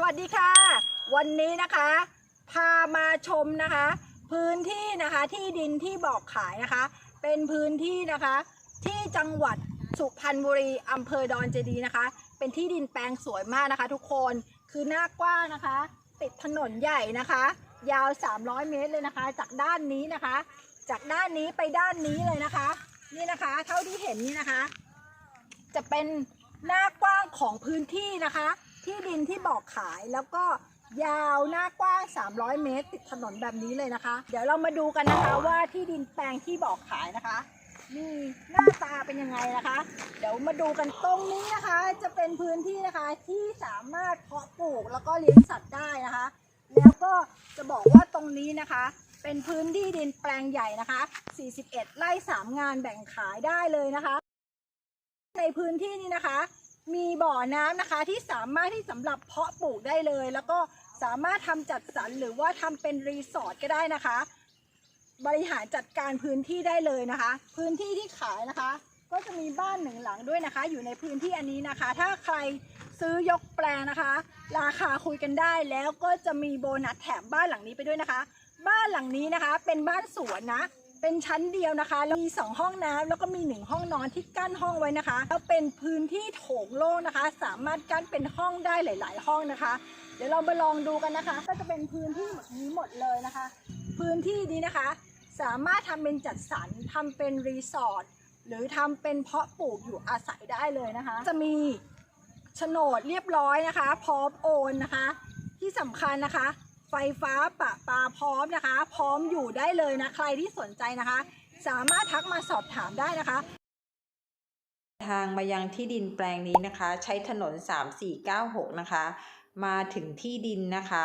สวัสดีค่ะ วันนี้นะคะ พามาชมนะคะ พื้นที่นะคะที่ดินที่บอกขายนะคะ เป็นพื้นที่นะคะ ที่จังหวัดสุพรรณบุรีอำเภอดอนเจดีนะคะ เป็นที่ดินแปลงสวยมากนะคะ ทุกคนคือหน้ากว้างนะคะ ติดถนนใหญ่นะคะ ยาว 300 เมตรเลยนะคะ จากด้านนี้นะคะ จากด้านนี้ไปด้านนี้เลยนะคะ นี่นะคะ เท่าที่เห็นนี่นะคะ จะเป็นหน้ากว้างของพื้นที่นะคะ ที่ดินที่บอกขายแล้วก็ยาวหน้ากว้าง 300 เมตร ติดถนนแบบนี้เลยนะคะ เดี๋ยวเรามาดูกันนะคะว่าที่ดินแปลงที่บอกขายนะคะมีหน้าตาเป็นยังไงนะคะ เดี๋ยวมาดูกันตรงนี้นะคะ จะเป็นพื้นที่นะคะที่สามารถเพาะปลูกแล้วก็เลี้ยงสัตว์ได้นะคะ แล้วก็จะบอกว่าตรงนี้นะคะ เป็นพื้นที่ดินแปลงใหญ่นะคะ 41 ไร่ 3 งานแบ่งขายได้เลยนะคะ ในพื้นที่นี้นะคะ มีบ่อน้ำนะคะที่สามารถที่สำหรับเพาะปลูกได้เลย แล้วก็สามารถทำจัดสรรหรือว่าทำเป็นรีสอร์ทก็ได้นะคะ บริหารจัดการพื้นที่ได้เลยนะคะ พื้นที่ที่ขายนะคะ ก็จะมีบ้านหนึ่งหลังด้วยนะคะ อยู่ในพื้นที่อันนี้นะคะ ถ้าใครซื้อยกแปลงนะคะ ราคาคุยกันได้แล้วก็จะมีโบนัสแถมบ้านหลังนี้ไปด้วยนะคะ บ้านหลังนี้นะคะเป็นบ้านสวนนะ เป็นชั้นเดียวนะคะแล้วมีสองห้องน้ำแล้วก็มีหนึ่งห้องนอนที่กั้นห้องไว้นะคะ แล้วเป็นพื้นที่โถงโล่งนะคะ สามารถกั้นเป็นห้องได้หลาย ๆ ห้องนะคะ เดี๋ยวเรามาลองดูกันนะคะ ก็จะเป็นพื้นที่แบบนี้หมดเลยนะคะ พื้นที่นี้นะคะ สามารถทำเป็นจัดสรรทำเป็นรีสอร์ทหรือทำเป็นเพาะปลูกอยู่อาศัยได้เลยนะคะ จะมีโฉนดเรียบร้อยนะคะ พร้อมโอนนะคะ ที่สำคัญนะคะ ไฟฟ้าปะปาพร้อมนะคะ พร้อมอยู่ได้เลยนะใครที่สนใจนะคะ สามารถทักมาสอบถามได้นะคะ ทางมายังที่ดินแปลงนี้นะคะ ใช้ถนน 3496 นะคะ มาถึงที่ดินนะคะ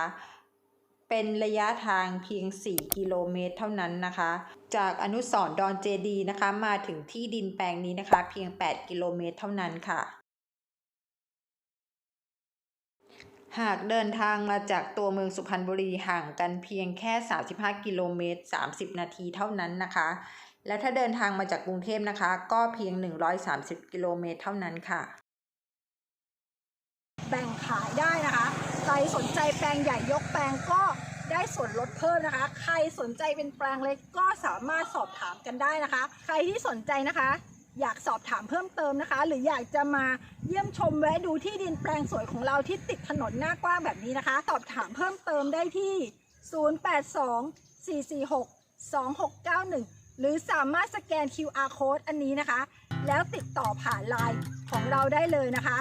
เป็นระยะทางเพียง 4 กิโลเมตรเท่านั้นนะคะ จากอนุสรดอนเจดีนะคะ มาถึงที่ดินแปลงนี้นะคะ เพียง 8 กิโลเมตรเท่านั้นค่ะ หากเดินทางมาจากตัวเมืองสุพรรณบุรีห่างกันเพียงแค่ 35 กิโลเมตร 30 นาทีเท่านั้นนะคะ และถ้าเดินทางมาจากกรุงเทพนะคะ ก็เพียง 130 กิโลเมตรเท่านั้นค่ะ แบ่งขายได้นะคะ ใครสนใจแปลงใหญ่ยกแปลงก็ได้ส่วนลดเพิ่มนะคะ ใครสนใจเป็นแปลงเล็กก็สามารถสอบถามกันได้นะคะ ใครที่สนใจนะคะ อยากสอบถามเพิ่มเติมนะคะ หรืออยากจะมาเยี่ยมชมแวะดูที่ดินแปลงสวยของเราที่ติดถนนหน้ากว้างแบบนี้นะคะ สอบถามเพิ่มเติมได้ที่ 0824462691 หรือสามารถสแกน QR code อันนี้นะคะ แล้วติดต่อผ่านไลน์ของเราได้เลยนะคะ